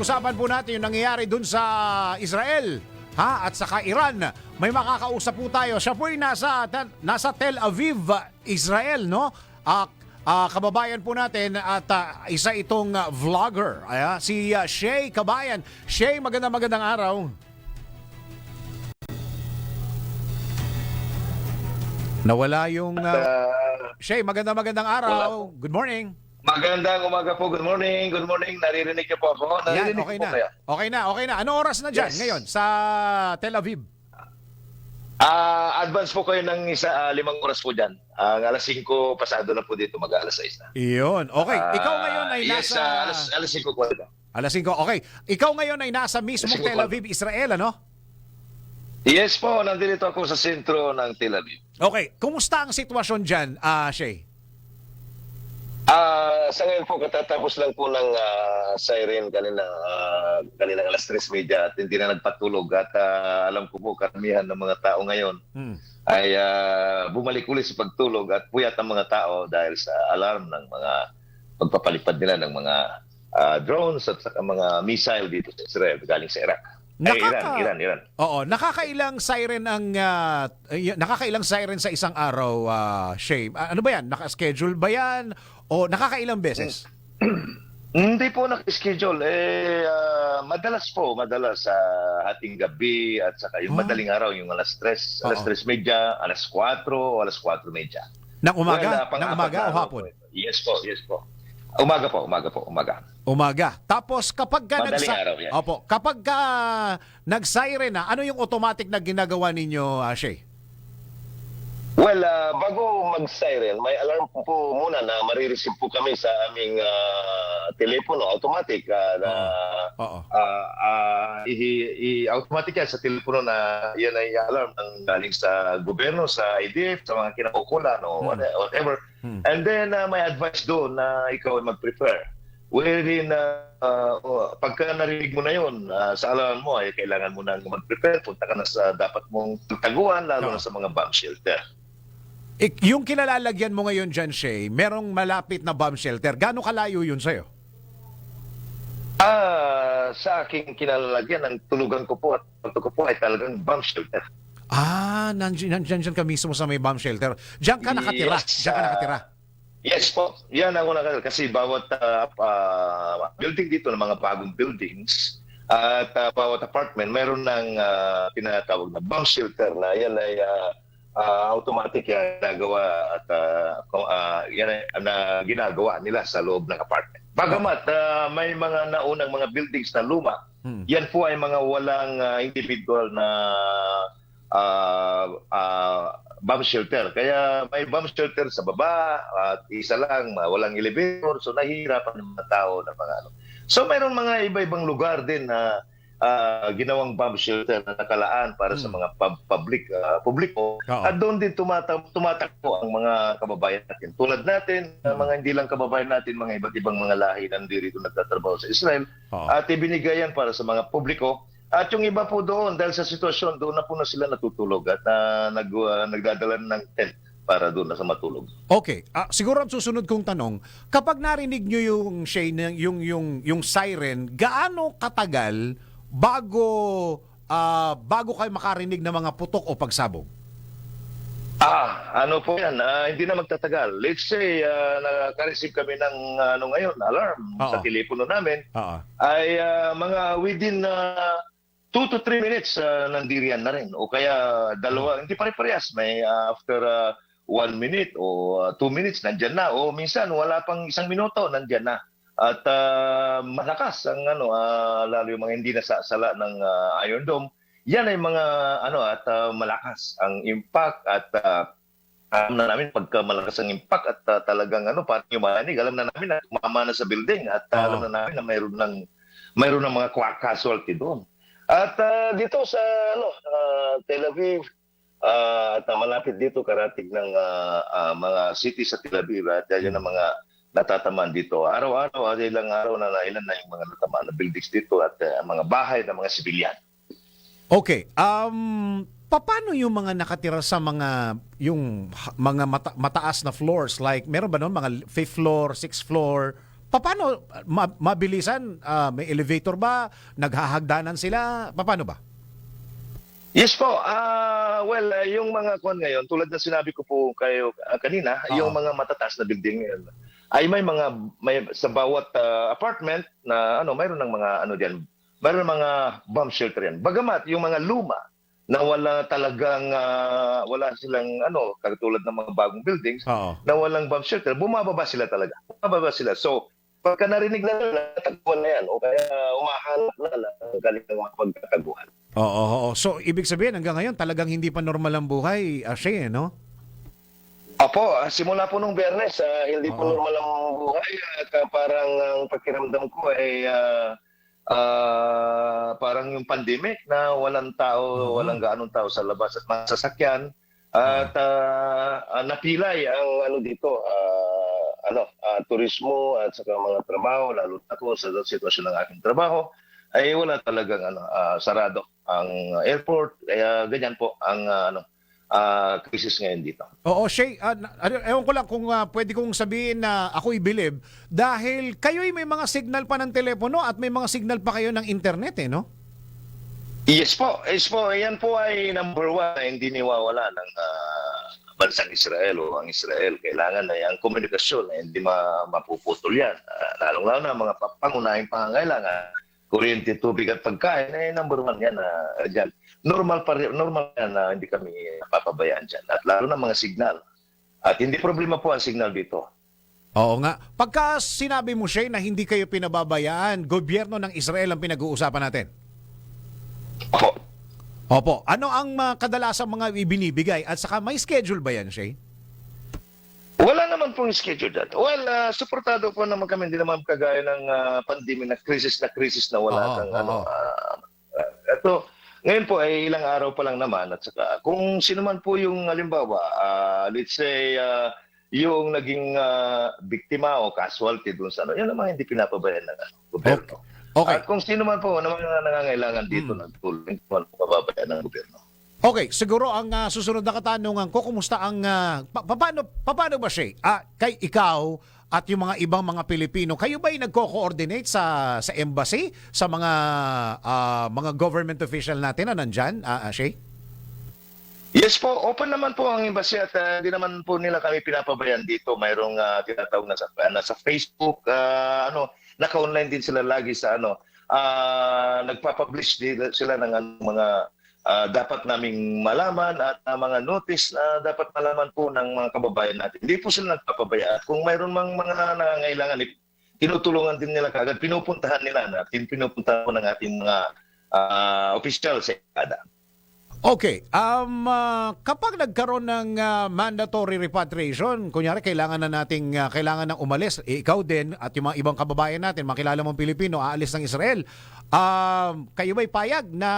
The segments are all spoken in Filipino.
pag-usapan po natin yung nangyayari dun sa Israel ha at saka Iran. May makakausap po tayo. Siya po ay nasa nasa Tel Aviv, Israel, no? Ah, ah, kababayan po natin at ah, isa itong ah, vlogger, ah, si ah, Shay Kabayan. Shay, magandang magandang araw. Nawala yung Uh, Shay, magandang magandang araw. Good morning. Magandang umaga po. Good morning. Good morning. Naririnig niyo po ako. Yan, Naririnig okay po na. kaya? Okay na, okay na. Ano oras na dyan Yes. ngayon sa Tel Aviv? Ah, advance po kayo ng isa ah, limang oras po diyan. Ang alas 5 pasado na po dito, mag alas 6 na. Iyon. Okay, Ah, ikaw ngayon ay yes, nasa... ah, alas, alas 5 po. Alas 5. Okay. Ikaw ngayon ay nasa mismong Alas 5 Tel Aviv, Israel, ano? Yes po, nandito ako sa sentro ng Tel Aviv. Okay. Kumusta ang sitwasyon dyan, ah Shay? Ah, sa ngayon po katatapos lang po ng ah, siren kanina ah, kanina alas 3:30 at hindi na nagpatulog at ah, alam ko po karamihan ng mga tao ngayon Hmm. ay ah, bumalik ulit sa pagtulog at puyat ang mga tao dahil sa alarm ng mga pagpapalipad nila ng mga ah, drones at saka mga missile dito sa Israel galing sa Iraq. Ay, Iran, Nakaka- Iran, Iran. Oo, nakakailang siren ang y- nakakailang siren sa isang araw, Shay. Ah, ano ba 'yan? Naka-schedule ba 'yan o nakakailang beses? Hindi po nakaschedule. Eh, ah, madalas po, madalas sa ating gabi at saka yung Ah. madaling araw, yung alas 3, alas Oo. 3 media, alas 4 o alas 4 media. Nang umaga? Well, Nang umaga o hapon? po. Yes po, yes po. Umaga po, umaga po, umaga. Umaga. Tapos kapag ka Madaling nagsa- araw, yan. Opo, kapag ka nag-siren na, ano yung automatic na ginagawa ninyo, ah, Shay? Well, ah, bago mag-siren, may alarm po, po muna na marireceive po kami sa aming ah, telepono, automatic ah, na Oo. ah, ah, i- i- automatic yan sa telepono na yan ay alarm ng galing sa gobyerno, sa IDF, sa mga kinakukulan o Hmm. what- whatever. Hmm. And then ah, may advice doon na ikaw ay mag-prepare. Wherein, uh, uh, pagka narinig mo na yun, ah, sa alarm mo ay kailangan mo nang mag-prepare. Punta ka na sa dapat mong taguan, lalo Oo. na sa mga bomb shelter. Ik- yung kinalalagyan mo ngayon dyan, Shay, merong malapit na bomb shelter. Gaano kalayo yun sa'yo? Ah, sa aking kinalalagyan, ang tulugan ko po at pagto ko po ay talagang bomb shelter. Ah, nandiyan, nandiyan dyan ka mismo sa may bomb shelter. Diyan ka nakatira. Yes, Diyan ka ah, nakatira. Yes po, yan ako nakakal. Kasi bawat ah, ah, building dito ng mga bagong buildings at ah, bawat apartment, mayroon ng ah, tinatawag na bomb shelter na yan ay ah, ah, automatic yan ginagawa at kung, ah, yan na ginagawa nila sa loob ng apartment. Bagamat ah, may mga naunang mga buildings na luma, Hmm. yan po ay mga walang ah, individual na ah, ah, bomb shelter. Kaya may bomb shelter sa baba at isa lang, walang elevator. So nahihirapan yung mga tao na mga ano. So mayroon mga iba-ibang lugar din na ah, ginawang bomb shelter na nakalaan para sa Hmm. mga pub- public ah, publiko. Oo. At doon din tumata- tumatakbo ang mga kababayan natin. Tulad natin, Hmm. mga hindi lang kababayan natin, mga iba't ibang mga lahi na dito nagtatrabaho sa Israel. Oo. At ibinigay yan para sa mga publiko. At yung iba po doon, dahil sa sitwasyon, doon na po na sila natutulog at ah, nag, ah, nagdadala ng tent para doon na sa matulog. Okay. Ah, siguro ang susunod kong tanong, kapag narinig nyo yung, Shay, na- yung, yung, yung siren, gaano katagal bago ah, bago kayo makarinig ng mga putok o pagsabog? Ah, ano po yan, ah, hindi na magtatagal. Let's say, uh, naka-receive kami ng ano ngayon, alarm Oo. sa telepono namin, Oo. ay ah, mga within 2 to 3 minutes uh, nandiriyan na rin. O kaya dalawa, hindi pare-parehas. May ah, after 1 minute o 2 minutes, nandyan na. O minsan, wala pang isang minuto, nandyan na. At ah, malakas ang ano, ah, lalo yung mga hindi nasasala ng ah, Iron Dome. Yan ay mga ano at ah, malakas ang impact at ah, alam na namin pagka malakas ang impact at ah, talagang ano parang yung manig, alam na namin na tumama na sa building at Oo. alam na namin na mayroon ng mayroon ng mga casualty doon. At ah, dito sa ano ah, Tel Aviv ah, at malapit dito karating ng ah, ah, mga city sa Tel Aviv at yan ang mga natatamaan dito. Araw-araw, ah, ilang araw na, ilan na yung mga natamaan na buildings dito at ah, mga bahay ng mga sibilyan. Okay. Um, paano yung mga nakatira sa mga yung mga mata- mataas na floors like meron ba noon mga fifth floor, sixth floor, paano ma- mabilisan? Ah, may elevator ba? Naghahagdanan sila? Paano ba? Yes po. Ah, well, ah, yung mga kwan ngayon, tulad ng sinabi ko po kayo ah, kanina, Oo. yung mga matataas na building ngayon, ay may mga may sa bawat ah, apartment na ano, mayroon ng mga ano diyan, mayroon ng mga bomb shelter yan. Bagamat yung mga luma na wala talagang ah, wala silang ano, katulad ng mga bagong buildings Oo. na walang bomb shelter, bumababa sila talaga. Bumababa sila. So, pagka narinig na nila, tagpuan na yan. O kaya umahanap na lang ang galing ng mga pagkataguan. Oo, oo, oo. So, ibig sabihin, hanggang ngayon, talagang hindi pa normal ang buhay, uh, eh, no? Opo, simula po nung Bernes, ah, hindi po Oo. normal ang buhay at ah, parang ang pakiramdam ko ay ah, ah, parang yung pandemic na walang tao, Oo. walang gaanong tao sa labas at mga sasakyan at ah, ah, napilay ang ano dito, ah, ano, ah, turismo at saka mga trabaho, lalo na ako sa sitwasyon ng aking trabaho ay wala talagang ano, ah, sarado ang airport kaya ganyan po ang ah, ano ah, crisis ngayon dito. Oo, Shay, ano, ewan ko lang kung ah, pwede kong sabihin na ako'y bilib dahil kayo'y may mga signal pa ng telepono at may mga signal pa kayo ng internet, eh, no? Yes po, yes po. Yan po ay number one na hindi niwawala ng ah, bansang Israel o ang Israel. Kailangan na yung komunikasyon na hindi ma- mapuputol yan. Uh, Lalong-lalo na mga pa- pangunahing pangangailangan, kuryente, tubig at pagkain, eh, number one yan na dyan. Normal, pa, rin- normal yan na hindi kami napapabayaan dyan. At lalo na mga signal. At hindi problema po ang signal dito. Oo nga. Pagka sinabi mo, Shay, na hindi kayo pinababayaan, gobyerno ng Israel ang pinag-uusapan natin. Opo. Opo. Ano ang uh, kadalasang mga ibinibigay at saka may schedule ba yan, Shay? Wala naman pong schedule dyan. Well, ah, suportado po naman kami, hindi naman kagaya ng ah, pandemic na crisis na crisis na wala Oo, kang oo. ano. ah, ah, ito, ngayon po ay ilang araw pa lang naman at saka kung sino man po yung halimbawa, ah, let's say ah, yung naging ah, biktima o casualty doon sa ano, yan naman hindi pinapabayaan ng ano, gobyerno. Okay. At kung sino man po na mga nangangailangan dito Hmm. ng tulong, hindi man po mababayaan ng gobyerno. Okay, siguro ang ah, susunod na katanungan ko, kumusta ang, ah, pa- paano, paano ba siya? Ah, kay ikaw at yung mga ibang mga Pilipino, kayo ba ay nagko-coordinate sa, sa embassy, sa mga ah, mga government official natin na nandyan, ah, Shay? Yes po, open naman po ang embassy at hindi naman po nila kami pinapabayaan dito. Mayroong uh, tinatawag na sa, na sa Facebook, ah, ano, naka-online din sila lagi sa ano, ah, nagpapublish sila ng ano, mga ah, dapat naming malaman at ah, mga notice na dapat malaman po ng mga kababayan natin. Hindi po sila nagpapabayaan. Kung mayroon mang mga nangangailangan, eh, tinutulungan din nila kagad. Pinupuntahan nila natin, pinupuntahan po ng ating mga ah, official sa ECADA. Okay, um, ah, kapag nagkaroon ng ah, mandatory repatriation, kunyari kailangan na nating ah, kailangan ng umalis, eh, ikaw din at yung mga ibang kababayan natin, makilala mong Pilipino, aalis ng Israel. Um, kayo ba'y payag na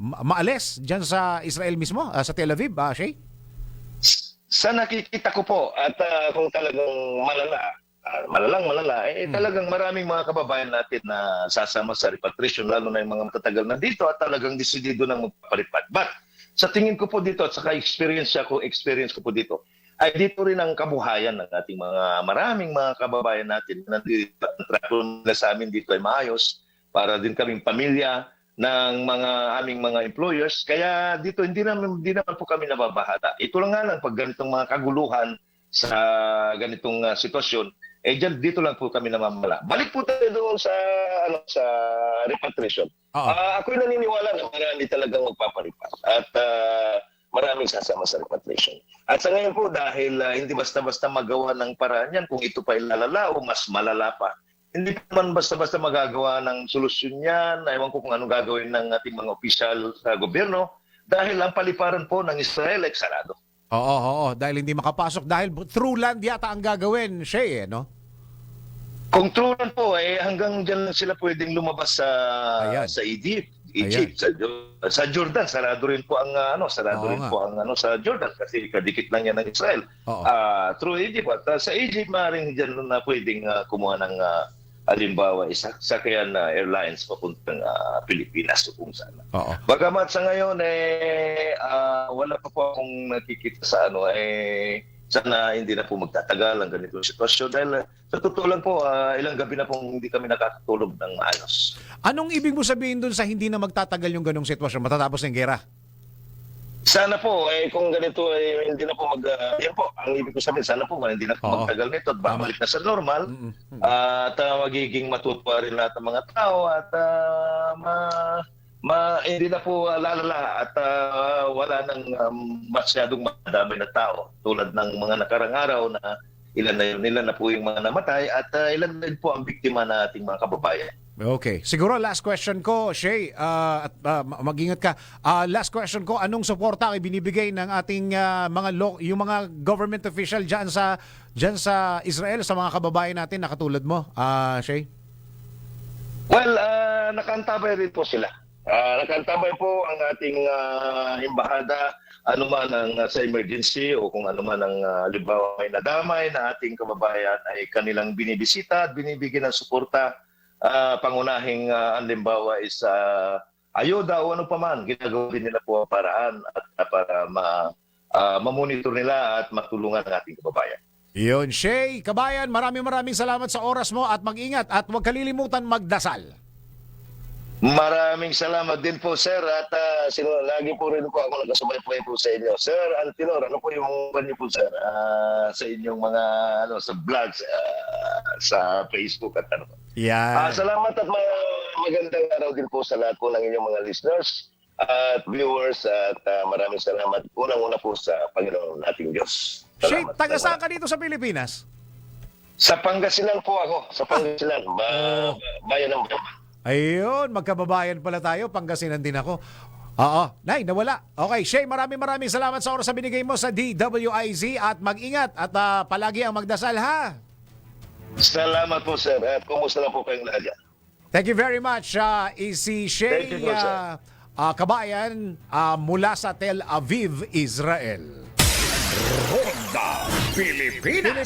ma- maalis diyan sa Israel mismo, ah, sa Tel Aviv, ah, Shay? sa nakikita ko po at ah, kung talagang malala, ah, malalang malala, eh Hmm. talagang maraming mga kababayan natin na sasama sa repatriation, lalo na yung mga matatagal na dito at talagang desidido nang magpapalipat. But sa tingin ko po dito at saka experience ko, experience ko po dito, ay dito rin ang kabuhayan ng ating mga maraming mga kababayan natin na nandito nila sa amin dito ay maayos para din kaming pamilya ng mga aming mga employers. Kaya dito hindi naman hindi naman po kami nababahala. Ito lang nga lang pag ganitong mga kaguluhan sa ganitong ah, sitwasyon, eh dyan, dito lang po kami namamala. Balik po tayo doon sa ano sa repatriation. Oo. Ah, ako'y naniniwala na marami talagang magpapalipat at ah, maraming sasama sa repatriation. At sa ngayon po, dahil ah, hindi basta-basta magawa ng paraan yan, kung ito pa ilalala o mas malala pa, hindi pa naman basta-basta magagawa ng solusyon yan. Ewan ko kung anong gagawin ng ating mga opisyal sa gobyerno dahil ang paliparan po ng Israel ay sarado. Oo, oo, dahil hindi makapasok dahil through land yata ang gagawin, Shay, eh, no? Kung true lang po, eh, hanggang dyan lang sila pwedeng lumabas sa Ayan. sa Egypt. Egypt, sa, sa Jordan, sarado rin po ang ano, sarado Oo rin nga. po ang ano sa Jordan kasi kadikit lang yan ng Israel. Oo. Ah, through Egypt at ah, sa Egypt maaaring diyan na pwedeng ah, kumuha ng ah, halimbawa isa sakyan na airlines papuntang ah, Pilipinas o kung saan. Oo. Bagamat sa ngayon eh ah, wala pa po akong nakikita sa ano eh sana hindi na po magtatagal ang ganitong sitwasyon dahil uh, sa totoo lang po, ah, ilang gabi na pong hindi kami nakatulog ng maayos. Anong ibig mo sabihin dun sa hindi na magtatagal yung ganong sitwasyon matatapos ng gera? Sana po, eh, kung ganito, eh, hindi na po mag... ah, yan po, ang ibig ko sabihin, sana po, hindi na po magtagal nito at babalik na sa normal. Mm-mm. at ah, magiging matutwa rin lahat ng mga tao at ah, ma, ma, hindi na po ah, lalala at ah, wala nang um, masyadong madami na tao tulad ng mga nakarang araw na ilan na yun, ilan na po yung mga namatay at ah, ilan din po ang biktima na ating mga kababayan. Okay. Siguro last question ko, Shay, ah, at ma- mag-ingat ka. Ah, last question ko, anong suporta ay binibigay ng ating ah, mga lo- yung mga government official diyan sa diyan sa Israel sa mga kababayan natin na katulad mo, ah, Shay? Well, uh, nakantabay rin po sila. Ah, nakantabay po ang ating ah, embahada anuman ang ah, sa emergency o kung anuman ang uh, halimbawa may nadamay na ating kababayan ay kanilang binibisita at binibigyan ng suporta ah, pangunahing uh, halimbawa is ah, ayuda o ano paman ginagawa din nila po ang paraan at ah, para ma ah, mamonitor nila at matulungan ang ating kababayan. Yun, Shay, kabayan, maraming maraming salamat sa oras mo at mag-ingat at huwag kalilimutan magdasal. Maraming salamat din po, sir. At ah, sino, lagi po rin po ako nagkasabay-bay po sa inyo. Sir Antinor, ano po yung kanyo po, sir? Ah, sa inyong mga, ano, sa vlogs, ah, sa Facebook at ano. Ah, Yan. salamat at ma- magandang araw din po sa lahat po ng inyong mga listeners at viewers. At ah, maraming salamat unang-una po sa Panginoon nating Diyos. Shay, Salamat. taga saan ka dito sa Pilipinas? Sa Pangasinan po ako. Sa Pangasinan. Ba- bayan ng Bayan. Ayun, magkababayan pala tayo. Pangasinan din ako. Oo, nay, nawala. Okay, Shay, maraming maraming salamat sa oras sa binigay mo sa DWIZ at mag-ingat at ah, palagi ang magdasal ha. Salamat po, sir. At kumusta na po kayong lahat? Thank you very much, uh, si Shay Thank you po, ah, ah, Kabayan ah, mula sa Tel Aviv, Israel. Ronda Pilipinas.